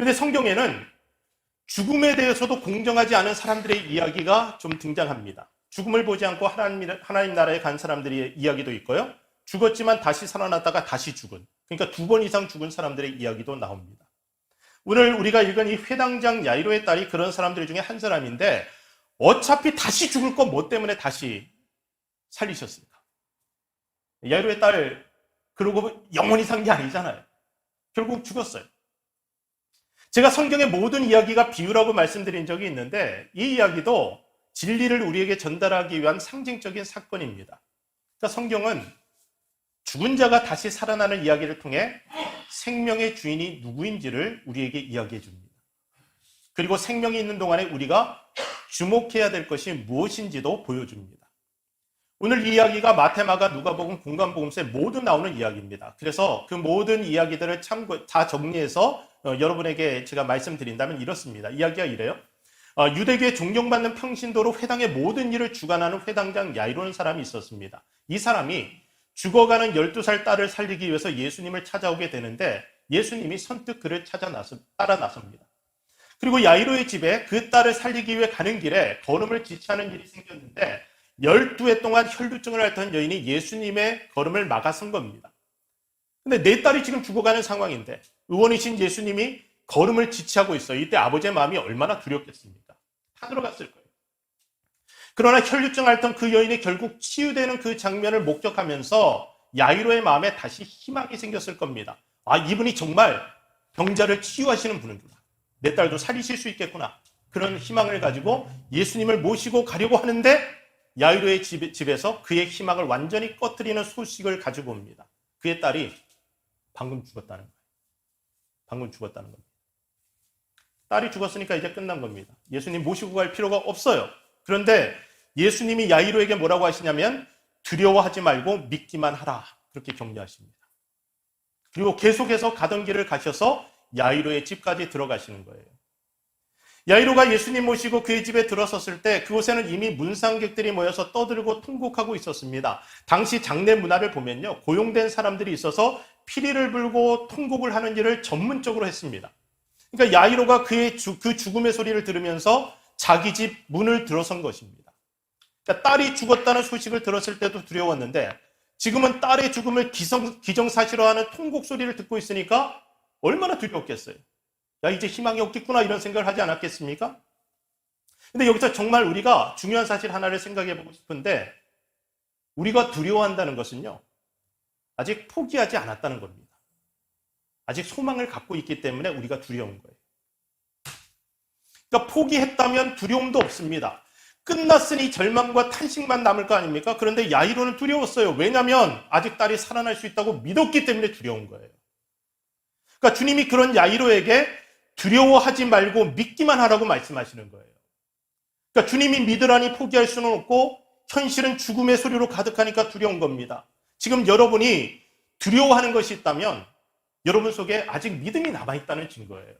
그런데 성경에는 죽음에 대해서도 공정하지 않은 사람들의 이야기가 좀 등장합니다. 죽음을 보지 않고 하나님, 하나님 나라에 간 사람들의 이야기도 있고요. 죽었지만 다시 살아났다가 다시 죽은, 그러니까 두 번 이상 죽은 사람들의 이야기도 나옵니다. 오늘 우리가 읽은 이 회당장 야이로의 딸이 그런 사람들 중에 한 사람인데 어차피 다시 죽을 건 뭐 때문에 다시 살리셨습니까? 야이로의 딸 그러고 영원히 산 게 아니잖아요. 결국 죽었어요. 제가 성경의 모든 이야기가 비유라고 말씀드린 적이 있는데 이 이야기도 진리를 우리에게 전달하기 위한 상징적인 사건입니다. 그러니까 성경은 죽은 자가 다시 살아나는 이야기를 통해 생명의 주인이 누구인지를 우리에게 이야기해 줍니다. 그리고 생명이 있는 동안에 우리가 주목해야 될 것이 무엇인지도 보여줍니다. 오늘 이 이야기가 마테마가 누가복음 공간복음서에 모두 나오는 이야기입니다. 그래서 그 모든 이야기들을 참고 다 정리해서 어, 여러분에게 제가 말씀드린다면 이렇습니다. 이야기가 이래요. 어, 유대교에 존경받는 평신도로 회당의 모든 일을 주관하는 회당장 야이로는 사람이 있었습니다. 이 사람이 죽어가는 12살 딸을 살리기 위해서 예수님을 찾아오게 되는데 예수님이 선뜻 그를 찾아 나서, 따라 나섭니다. 그리고 야이로의 집에 그 딸을 살리기 위해 가는 길에 걸음을 지체하는 일이 생겼는데 12해 동안 혈루증을 앓던 여인이 예수님의 걸음을 막아선 겁니다. 근데 내 딸이 지금 죽어가는 상황인데 의원이신 예수님이 걸음을 지체하고 있어요. 이때 아버지의 마음이 얼마나 두렵겠습니까? 타들어갔을 거예요. 그러나 혈류증 앓던 그 여인이 결국 치유되는 그 장면을 목격하면서 야이로의 마음에 다시 희망이 생겼을 겁니다. 아, 이분이 정말 병자를 치유하시는 분이구나. 내 딸도 살리실 수 있겠구나. 그런 희망을 가지고 예수님을 모시고 가려고 하는데 야이로의 집, 에서 그의 희망을 완전히 꺼뜨리는 소식을 가지고 옵니다. 그의 딸이 방금 죽었다는 거예요. 방금 죽었다는 겁니다. 딸이 죽었으니까 이제 끝난 겁니다. 예수님 모시고 갈 필요가 없어요. 그런데 예수님이 야이로에게 뭐라고 하시냐면 두려워하지 말고 믿기만 하라. 그렇게 격려하십니다. 그리고 계속해서 가던 길을 가셔서 야이로의 집까지 들어가시는 거예요. 야이로가 예수님 모시고 그의 집에 들어섰을 때 그곳에는 이미 문상객들이 모여서 떠들고 통곡하고 있었습니다. 당시 장례 문화를 보면요. 고용된 사람들이 있어서 피리를 불고 통곡을 하는 일을 전문적으로 했습니다. 그러니까 야이로가 그의 주, 그 죽음의 소리를 들으면서 자기 집 문을 들어선 것입니다. 그러니까 딸이 죽었다는 소식을 들었을 때도 두려웠는데 지금은 딸의 죽음을 기성, 기정사실화하는 통곡 소리를 듣고 있으니까 얼마나 두렵겠어요. 야, 이제 희망이 없겠구나 이런 생각을 하지 않았겠습니까? 근데 여기서 정말 우리가 중요한 사실 하나를 생각해 보고 싶은데 우리가 두려워한다는 것은요. 아직 포기하지 않았다는 겁니다. 아직 소망을 갖고 있기 때문에 우리가 두려운 거예요. 그러니까 포기했다면 두려움도 없습니다. 끝났으니 절망과 탄식만 남을 거 아닙니까? 그런데 야이로는 두려웠어요. 왜냐하면 아직 딸이 살아날 수 있다고 믿었기 때문에 두려운 거예요. 그러니까 주님이 그런 야이로에게 두려워하지 말고 믿기만 하라고 말씀하시는 거예요. 그러니까 주님이 믿으라니 포기할 수는 없고 현실은 죽음의 소리로 가득하니까 두려운 겁니다. 지금 여러분이 두려워하는 것이 있다면 여러분 속에 아직 믿음이 남아있다는 증거예요.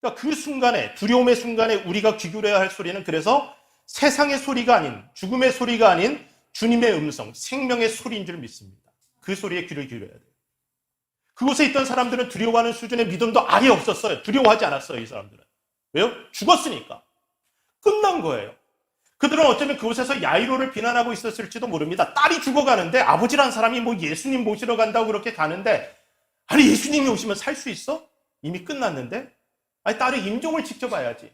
그러니까 그 순간에, 두려움의 순간에 우리가 귀결해야 할 소리는 그래서 세상의 소리가 아닌, 죽음의 소리가 아닌 주님의 음성, 생명의 소리인 줄 믿습니다. 그 소리에 귀를 기울여야 돼요. 그곳에 있던 사람들은 두려워하는 수준의 믿음도 아예 없었어요. 두려워하지 않았어요, 이 사람들은. 왜요? 죽었으니까. 끝난 거예요. 그들은 어쩌면 그곳에서 야이로를 비난하고 있었을지도 모릅니다. 딸이 죽어가는데 아버지란 사람이 뭐 예수님 모시러 간다고 그렇게 가는데 아니 예수님이 오시면 살 수 있어? 이미 끝났는데? 아니 딸의 임종을 지켜봐야지.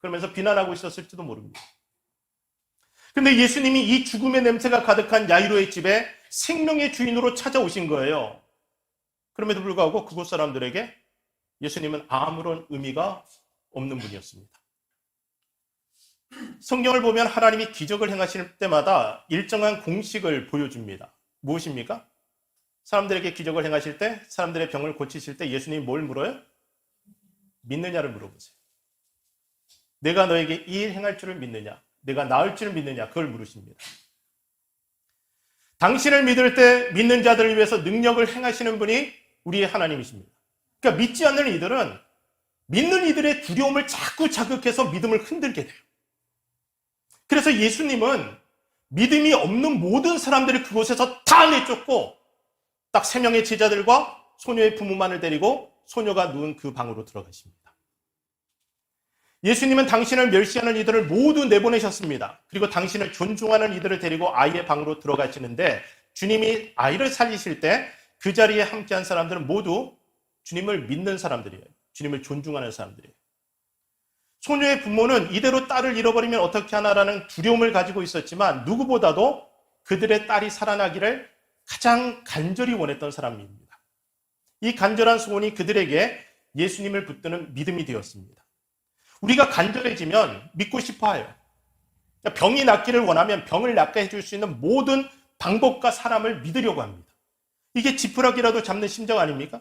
그러면서 비난하고 있었을지도 모릅니다. 근데 예수님이 이 죽음의 냄새가 가득한 야이로의 집에 생명의 주인으로 찾아오신 거예요. 그럼에도 불구하고 그곳 사람들에게 예수님은 아무런 의미가 없는 분이었습니다. 성경을 보면 하나님이 기적을 행하실 때마다 일정한 공식을 보여줍니다. 무엇입니까? 사람들에게 기적을 행하실 때, 사람들의 병을 고치실 때 예수님이 뭘 물어요? 믿느냐를 물어보세요. 내가 너에게 이 일 행할 줄을 믿느냐? 내가 나을 줄을 믿느냐? 그걸 물으십니다. 당신을 믿을 때 믿는 자들을 위해서 능력을 행하시는 분이 우리의 하나님이십니다. 그러니까 믿지 않는 이들은 믿는 이들의 두려움을 자꾸 자극해서 믿음을 흔들게 돼요. 그래서 예수님은 믿음이 없는 모든 사람들을 그곳에서 다 내쫓고 딱 세 명의 제자들과 소녀의 부모만을 데리고 소녀가 누운 그 방으로 들어가십니다. 예수님은 당신을 멸시하는 이들을 모두 내보내셨습니다. 그리고 당신을 존중하는 이들을 데리고 아이의 방으로 들어가시는데 주님이 아이를 살리실 때 그 자리에 함께한 사람들은 모두 주님을 믿는 사람들이에요. 주님을 존중하는 사람들이에요. 소녀의 부모는 이대로 딸을 잃어버리면 어떻게 하나라는 두려움을 가지고 있었지만 누구보다도 그들의 딸이 살아나기를 가장 간절히 원했던 사람입니다. 이 간절한 소원이 그들에게 예수님을 붙드는 믿음이 되었습니다. 우리가 간절해지면 믿고 싶어 해요. 병이 낫기를 원하면 병을 낫게 해줄 수 있는 모든 방법과 사람을 믿으려고 합니다. 이게 지푸라기라도 잡는 심정 아닙니까?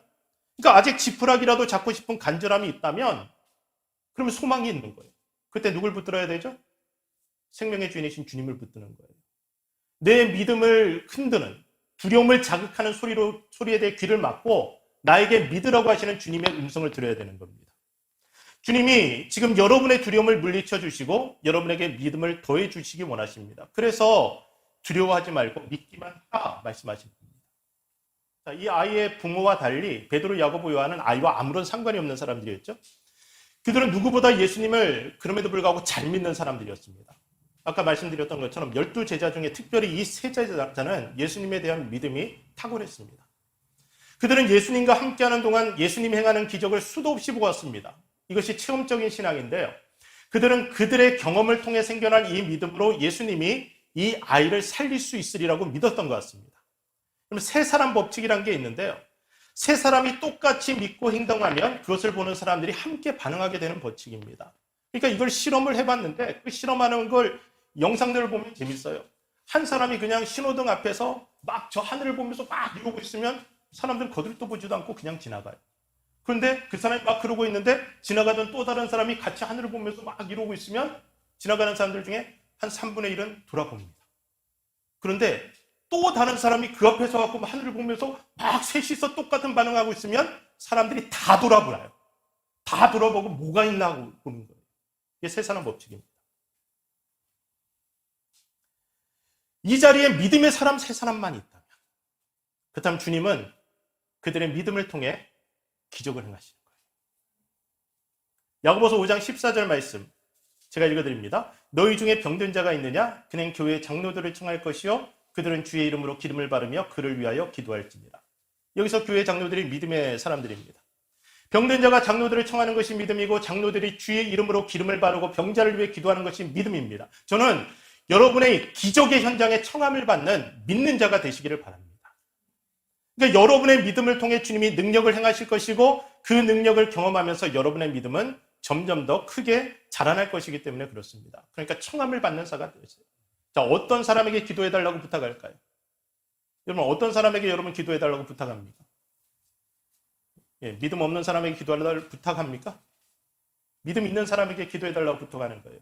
그러니까 아직 지푸라기라도 잡고 싶은 간절함이 있다면 그러면 소망이 있는 거예요. 그때 누굴 붙들어야 되죠? 생명의 주인이신 주님을 붙드는 거예요. 내 믿음을 흔드는 두려움을 자극하는 소리로 소리에 대해 귀를 막고 나에게 믿으라고 하시는 주님의 음성을 들어야 되는 겁니다. 주님이 지금 여러분의 두려움을 물리쳐 주시고 여러분에게 믿음을 더해 주시기 원하십니다. 그래서 두려워하지 말고 믿기만 하라 말씀하십니다. 자, 이 아이의 부모와 달리 베드로, 야고보, 요한은 아이와 아무런 상관이 없는 사람들이었죠. 그들은 누구보다 예수님을 그럼에도 불구하고 잘 믿는 사람들이었습니다. 아까 말씀드렸던 것처럼 열두 제자 중에 특별히 이 세 제자는 예수님에 대한 믿음이 탁월했습니다. 그들은 예수님과 함께하는 동안 예수님 행하는 기적을 수도 없이 보았습니다. 이것이 체험적인 신앙인데요. 그들은 그들의 경험을 통해 생겨난 이 믿음으로 예수님이 이 아이를 살릴 수 있으리라고 믿었던 것 같습니다. 그럼 세 사람 법칙이란 게 있는데요. 세 사람이 똑같이 믿고 행동하면 그것을 보는 사람들이 함께 반응하게 되는 법칙입니다. 그러니까 이걸 실험을 해봤는데 그 실험하는 걸 영상들을 보면 재밌어요. 한 사람이 그냥 신호등 앞에서 막 저 하늘을 보면서 막 이러고 있으면 사람들은 거들떠 보지도 않고 그냥 지나가요. 그런데 그 사람이 막 그러고 있는데 지나가던 또 다른 사람이 같이 하늘을 보면서 막 이러고 있으면 지나가는 사람들 중에 한 3분의 1은 돌아봅니다. 그런데 또 다른 사람이 그 앞에 서 갖고 하늘을 보면서 막 셋이서 똑같은 반응하고 있으면 사람들이 다 돌아보나요? 다 돌아보고 뭐가 있나 하고 보는 거예요. 이게 세상의 법칙입니다. 이 자리에 믿음의 사람 세 사람만 있다면 그렇다면 주님은 그들의 믿음을 통해 기적을 행하시는 거예요. 야고보서 5장 14절 말씀 제가 읽어드립니다. 너희 중에 병든 자가 있느냐? 그는 교회 장로들을 청할 것이요 그들은 주의 이름으로 기름을 바르며 그를 위하여 기도할지니라. 여기서 교회 장로들이 믿음의 사람들입니다. 병든 자가 장로들을 청하는 것이 믿음이고 장로들이 주의 이름으로 기름을 바르고 병자를 위해 기도하는 것이 믿음입니다. 저는 여러분의 기적의 현장에 청함을 받는 믿는 자가 되시기를 바랍니다. 그러니까 여러분의 믿음을 통해 주님이 능력을 행하실 것이고 그 능력을 경험하면서 여러분의 믿음은 점점 더 크게 자라날 것이기 때문에 그렇습니다. 그러니까 청함을 받는 자가 되세요. 자, 어떤 사람에게 기도해달라고 부탁할까요? 여러분, 어떤 사람에게 여러분 기도해달라고 부탁합니까? 예, 믿음 없는 사람에게 기도해달라고 부탁합니까? 믿음 있는 사람에게 기도해달라고 부탁하는 거예요.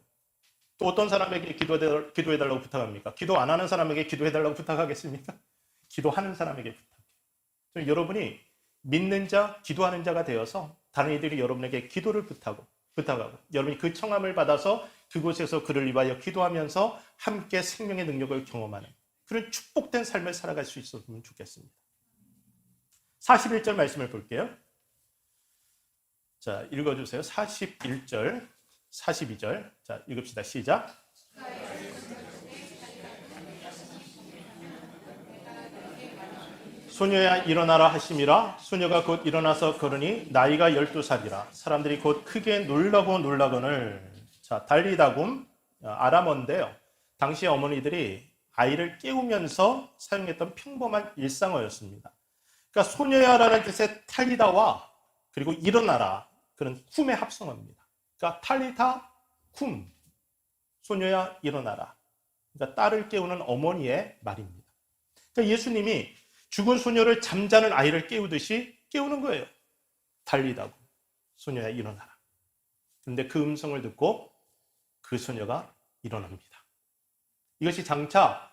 또 어떤 사람에게 기도해달라고 부탁합니까? 기도 안 하는 사람에게 기도해달라고 부탁하겠습니까? 기도하는 사람에게 부탁해요. 여러분이 믿는 자, 기도하는 자가 되어서 다른 이들이 여러분에게 기도를 부탁하고, 부탁하고, 여러분이 그 청함을 받아서 그곳에서 그를 위하여 기도하면서 함께 생명의 능력을 경험하는 그런 축복된 삶을 살아갈 수 있었으면 좋겠습니다. 41절 말씀을 볼게요. 자, 읽어주세요. 41절, 42절. 자, 읽읍시다. 시작. 소녀야 일어나라 하심이라 소녀가 곧 일어나서 걸으니 나이가 열두 살이라 사람들이 곧 크게 놀라고 놀라거늘 자 달리다굼 아람어인데요 당시 어머니들이 아이를 깨우면서 사용했던 평범한 일상어였습니다 그러니까 소녀야라는 뜻의 탈리다와 그리고 일어나라 그런 쿰의 합성어입니다 그러니까 탈리타 쿰 소녀야 일어나라 그러니까 딸을 깨우는 어머니의 말입니다 그러니까 예수님이 죽은 소녀를 잠자는 아이를 깨우듯이 깨우는 거예요. 달리다고. 소녀야 일어나라. 그런데 그 음성을 듣고 그 소녀가 일어납니다. 이것이 장차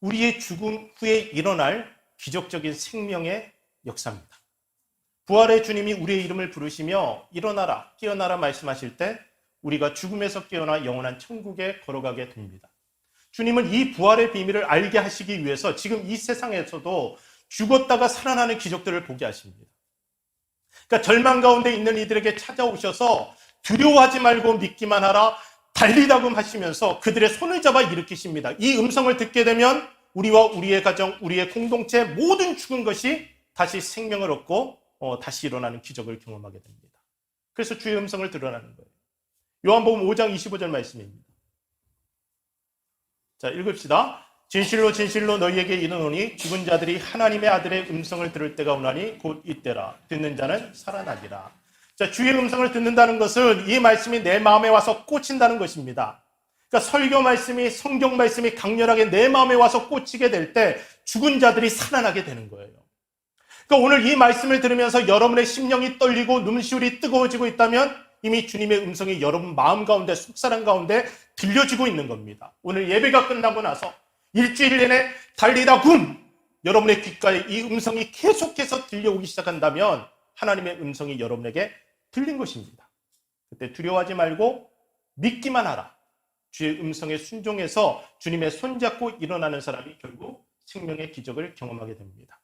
우리의 죽음 후에 일어날 기적적인 생명의 역사입니다. 부활의 주님이 우리의 이름을 부르시며 일어나라, 깨어나라 말씀하실 때 우리가 죽음에서 깨어나 영원한 천국에 걸어가게 됩니다. 주님은 이 부활의 비밀을 알게 하시기 위해서 지금 이 세상에서도 죽었다가 살아나는 기적들을 보게 하십니다. 그러니까 절망 가운데 있는 이들에게 찾아오셔서 두려워하지 말고 믿기만 하라 달리다금 하시면서 그들의 손을 잡아 일으키십니다. 이 음성을 듣게 되면 우리와 우리의 가정, 우리의 공동체 모든 죽은 것이 다시 생명을 얻고 어, 다시 일어나는 기적을 경험하게 됩니다. 그래서 주의 음성을 드러나는 거예요. 요한복음 5장 25절 말씀입니다. 자, 읽읍시다. 진실로 진실로 너희에게 이르노니 죽은 자들이 하나님의 아들의 음성을 들을 때가 오나니 곧 이때라. 듣는 자는 살아나리라. 자, 주의 음성을 듣는다는 것은 이 말씀이 내 마음에 와서 꽂힌다는 것입니다. 그러니까 설교 말씀이 성경 말씀이 강렬하게 내 마음에 와서 꽂히게 될 때 죽은 자들이 살아나게 되는 거예요. 그러니까 오늘 이 말씀을 들으면서 여러분의 심령이 떨리고 눈시울이 뜨거워지고 있다면 이미 주님의 음성이 여러분 마음 가운데 속사람 가운데 들려지고 있는 겁니다. 오늘 예배가 끝나고 나서 일주일 내내 달리다 군 여러분의 귓가에 이 음성이 계속해서 들려오기 시작한다면 하나님의 음성이 여러분에게 들린 것입니다. 그때 두려워하지 말고 믿기만 하라. 주의 음성에 순종해서 주님의 손잡고 일어나는 사람이 결국 생명의 기적을 경험하게 됩니다.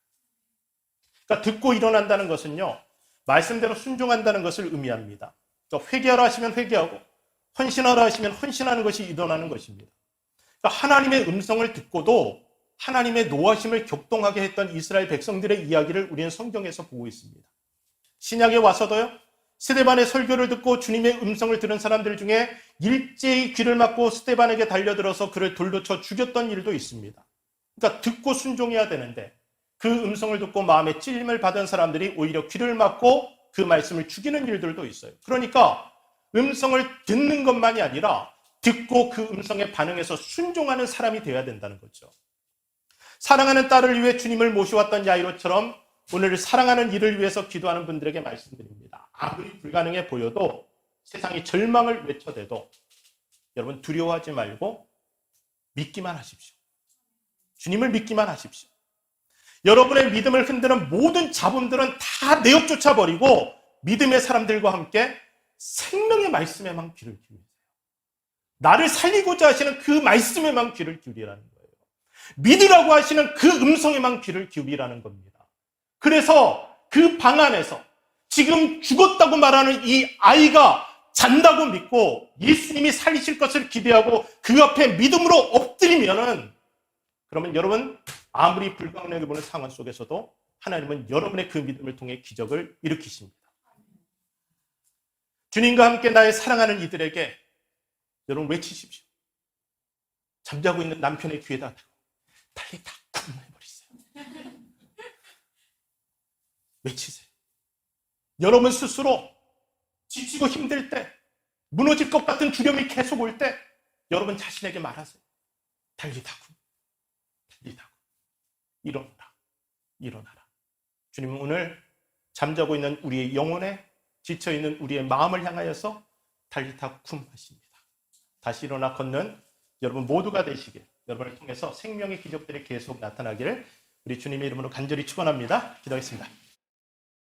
그러니까 듣고 일어난다는 것은요, 말씀대로 순종한다는 것을 의미합니다. 그러니까 회개하라 하시면 회개하고, 헌신하라 하시면 헌신하는 것이 일어나는 것입니다. 그러니까 하나님의 음성을 듣고도 하나님의 노하심을 격동하게 했던 이스라엘 백성들의 이야기를 우리는 성경에서 보고 있습니다. 신약에 와서도요, 스테반의 설교를 듣고 주님의 음성을 들은 사람들 중에 일제히 귀를 막고 스테반에게 달려들어서 그를 돌로 쳐 죽였던 일도 있습니다. 그러니까 듣고 순종해야 되는데 그 음성을 듣고 마음에 찔림을 받은 사람들이 오히려 귀를 막고 그 말씀을 죽이는 일들도 있어요. 그러니까 음성을 듣는 것만이 아니라 듣고 그 음성에 반응해서 순종하는 사람이 되어야 된다는 거죠. 사랑하는 딸을 위해 주님을 모셔왔던 야이로처럼 오늘 사랑하는 이를 위해서 기도하는 분들에게 말씀드립니다. 아무리 불가능해 보여도 세상이 절망을 외쳐대도 여러분 두려워하지 말고 믿기만 하십시오. 주님을 믿기만 하십시오. 여러분의 믿음을 흔드는 모든 잡음들은 다 내역조차 버리고 믿음의 사람들과 함께 생명의 말씀에만 귀를 기울이세요. 나를 살리고자 하시는 그 말씀에만 귀를 기울이라는 거예요. 믿으라고 하시는 그 음성에만 귀를 기울이라는 겁니다. 그래서 그 방 안에서 지금 죽었다고 말하는 이 아이가 잔다고 믿고 예수님이 살리실 것을 기대하고 그 앞에 믿음으로 엎드리면은 그러면 여러분 아무리 불가능하게 보는 상황 속에서도 하나님은 여러분의 그 믿음을 통해 기적을 일으키십니다. 주님과 함께 나의 사랑하는 이들에게 여러분 외치십시오. 잠자고 있는 남편의 귀에다 달리 다 쿵해버리세요. 외치세요. 여러분 스스로 지치고 힘들 때, 무너질 것 같은 두려움이 계속 올 때, 여러분 자신에게 말하세요. 달리다구, 달리다구. 일어나라, 일어나라. 주님은 오늘 잠자고 있는 우리의 영혼에 지쳐있는 우리의 마음을 향하여서 달리다쿰 하십니다. 다시 일어나 걷는 여러분 모두가 되시길, 여러분을 통해서 생명의 기적들이 계속 나타나기를 우리 주님의 이름으로 간절히 축원합니다. 기도하겠습니다.